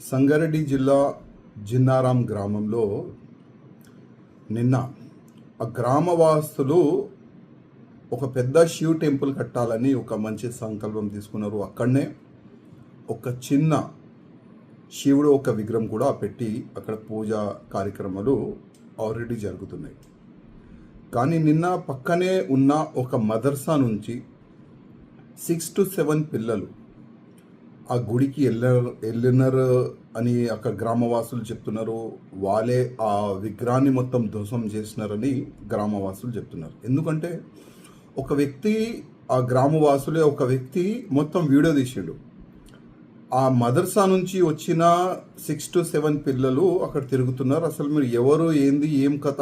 సంగారెడ్డి జిల్లా జిన్నారాం గ్రామంలో నిన్న ఆ గ్రామవాసులు ఒక పెద్ద శివ్ టెంపుల్ కట్టాలని ఒక మంచి సంకల్పం తీసుకున్నారు. అక్కడనే ఒక చిన్న శివుడు ఒక విగ్రహం కూడా పెట్టి అక్కడ పూజ కార్యక్రమాలు ఆల్రెడీ జరుగుతున్నాయి. కానీ నిన్న పక్కనే ఉన్న ఒక మదర్సా నుంచి సిక్స్ టు సెవెన్ పిల్లలు ఆ గుడికి వెళ్ళారు వెళ్ళినారు అని అక్కడ గ్రామవాసులు చెప్తున్నారు. వాళ్ళే ఆ విగ్రహాన్ని మొత్తం ధ్వంసం చేసినారని గ్రామవాసులు చెప్తున్నారు. ఎందుకంటే ఒక వ్యక్తి ఆ గ్రామవాసులే ఒక వ్యక్తి మొత్తం వీడియో తీసిండు. ఆ మదర్సా నుంచి వచ్చిన సిక్స్ టు సెవెన్ పిల్లలు అక్కడ తిరుగుతున్నారు. అసలు మీరు ఎవరు ఏంది ఏం కథ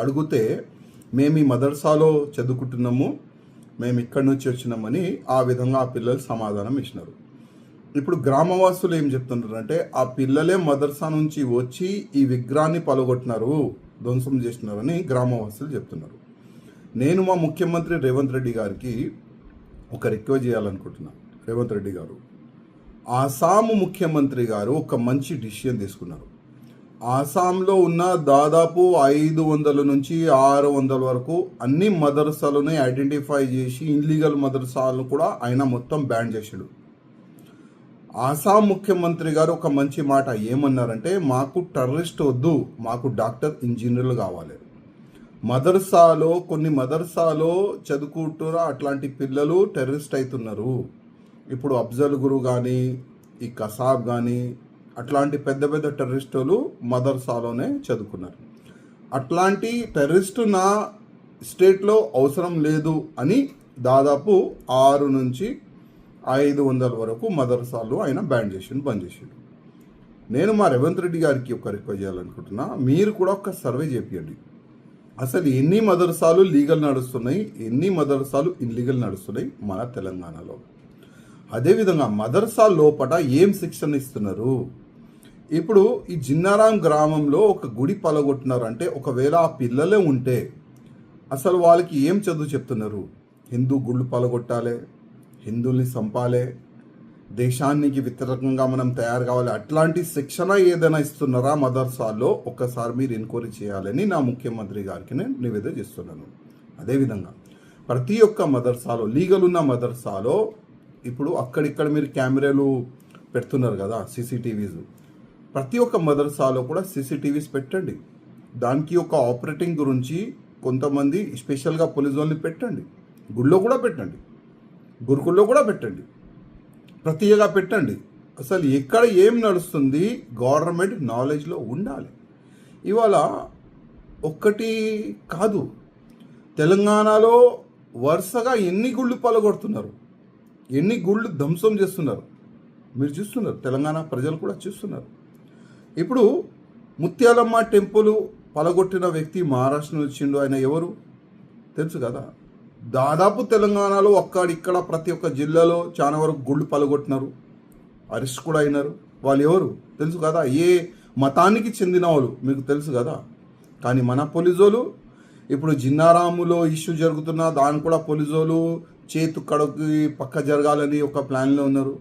అడిగితే మేము ఈ మదర్సాలో చదువుకుంటున్నాము మేము ఇక్కడి నుంచి వచ్చినామని ఆ విధంగా ఆ పిల్లలు సమాధానం ఇచ్చినారు. ఇప్పుడు గ్రామవాసులు ఏం చెప్తుంటారంటే ఆ పిల్లలే మదర్సా నుంచి వచ్చి ఈ విగ్రహాన్ని పలగొట్టినారు ధ్వంసం చేసినారని గ్రామవాసులు చెప్తున్నారు. నేను మా ముఖ్యమంత్రి రేవంత్ రెడ్డి గారికి ఒక రిక్వెస్ట్ చేయాలనుకుంటున్నా రేవంత్ రెడ్డి గారు. ఆసాము ముఖ్యమంత్రి గారు ఒక మంచి డిసిషన్ తీసుకున్నారు. ఆసాంలో ఉన్న దాదాపు ఐదు వందల నుంచి ఆరు వందల వరకు అన్ని మదర్సాలని ఐడెంటిఫై చేసి ఇన్లీగల్ మదర్సాలను కూడా ఆయన మొత్తం బ్యాన్ చేశాడు ఆసాం ముఖ్యమంత్రి గారు ఒక మంచి మాట ఏమన్నారంటే మాకు టెర్రరిస్ట్ వద్దు మాకు డాక్టర్ ఇంజనీర్లు కావాలి. మదర్సాలో కొన్ని మదర్సాలో చదువుకుంటున్న అట్లాంటి పిల్లలు టెర్రరిస్ట్ అవుతున్నారు ఇప్పుడు అఫ్జల్ గురు కానీ ఈ కసాబ్ కానీ అట్లాంటి పెద్ద పెద్ద టెర్రరిస్టులు మదర్సాలోనే చదువుకున్నారు. అట్లాంటి టెర్రరిస్టు నా స్టేట్లో అవసరం లేదు అని దాదాపు ఆరు నుంచి ఐదు వందల వరకు మదర్సాలు ఆయన బ్యాన్ చేసిండు బంద్ చేసిండు. నేను మా రేవంత్ రెడ్డి గారికి ఒక రిక్వెస్ట్ చేయాలనుకుంటున్నా మీరు కూడా ఒక సర్వే చేపియండి. అసలు ఎన్ని మదర్సాలు లీగల్ నడుస్తున్నాయి ఎన్ని మదర్సాలు ఇన్లీగల్ నడుస్తున్నాయి మన తెలంగాణలో? అదేవిధంగా మదర్సా లోపల ఏం శిక్షణ ఇస్తున్నారు? ఇప్పుడు ఈ జిన్నారాం గ్రామంలో ఒక గుడి పలగొట్టినారంటే ఒకవేళ ఆ పిల్లలే ఉంటే అసలు వాళ్ళకి ఏం చదువు చెప్తున్నారు? హిందూ గుళ్ళు పలగొట్టాలి హిందువుల్ని చంపాలే దేశానికి వ్యతిరేకంగా మనం తయారు కావాలి అట్లాంటి శిక్షణ ఏదైనా ఇస్తున్నారా మదర్సాల్లో ఒక్కసారి మీరు ఎంక్వైరీ చేయాలని నా ముఖ్యమంత్రి గారికి నేను నివేదన చేస్తున్నాను. అదేవిధంగా ప్రతి ఒక్క మదర్సాలో లీగల్ ఉన్న మదర్సాలో ఇప్పుడు అక్కడిక్కడ మీరు కెమెరాలు పెడుతున్నారు కదా సీసీటీవీస్. ప్రతి ఒక్క మదర్సాలో కూడా సీసీటీవీస్ పెట్టండి. దానికి ఒక ఆపరేటింగ్ గురించి కొంతమంది స్పెషల్గా పోలీస్ వాళ్ళని పెట్టండి. గుళ్ళో కూడా పెట్టండి. గురుకుల్లో కూడా పెట్టండి. ప్రతిగా పెట్టండి. అసలు ఎక్కడ ఏం నడుస్తుంది గవర్నమెంట్ నాలెడ్జ్లో ఉండాలి. ఇవాళ ఒక్కటి కాదు. తెలంగాణలో వరుసగా ఎన్ని గుళ్ళు పలగొడుతున్నారు? ఎన్ని గుళ్ళు ధ్వంసం చేస్తున్నారు? మీరు చూస్తున్నారు. తెలంగాణ ప్రజలు కూడా చూస్తున్నారు. ఇప్పుడు ముత్యాలమ్మ టెంపుల్ పలగొట్టిన వ్యక్తి మహారాష్ట్ర వచ్చిండు. ఆయన ఎవరు? తెలుసు కదా? దాదాపు తెలంగాణలో అక్కడిక్కడ ప్రతి ఒక్క జిల్లాలో చాలా వరకు గుళ్ళు పలగొట్టినారు. అరెస్ట్ కూడా అయినారు. వాళ్ళు ఎవరు? తెలుసు కదా? ఏ మతానికి చెందిన వాళ్ళు? మీకు తెలుసు కదా? కానీ మన పోలీసోలు ఇప్పుడు జిన్నారాములో ఇష్యూ జరుగుతున్న దాన్ని కూడా పోలీసోలు చేతు కడకి పక్క జరగాలని ఒక ప్లాన్లో ఉన్నారు.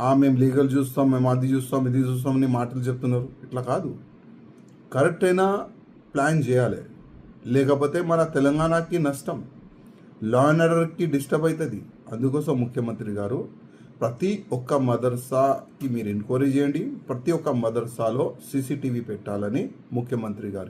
ఆ మేము లీగల్ చూస్తాం మేము అది చూస్తాం ఇది చూస్తాం అని మాటలు చెప్తున్నారు. ఇట్లా కాదు. కరెక్ట్ అయినా ప్లాన్ చేయాలి. లేకపోతే మన తెలంగాణకి నష్టం. లా అండ్ ఆర్డర్కి డిస్టర్బ్ అవుతుంది అందుకోసం ముఖ్యమంత్రి గారు ప్రతి ఒక్క మదర్సాకి మీరు ఎంక్వైరీ చేయండి. ప్రతి ఒక్క మదర్సాలో సీసీటీవీ పెట్టాలని ముఖ్యమంత్రి గారికి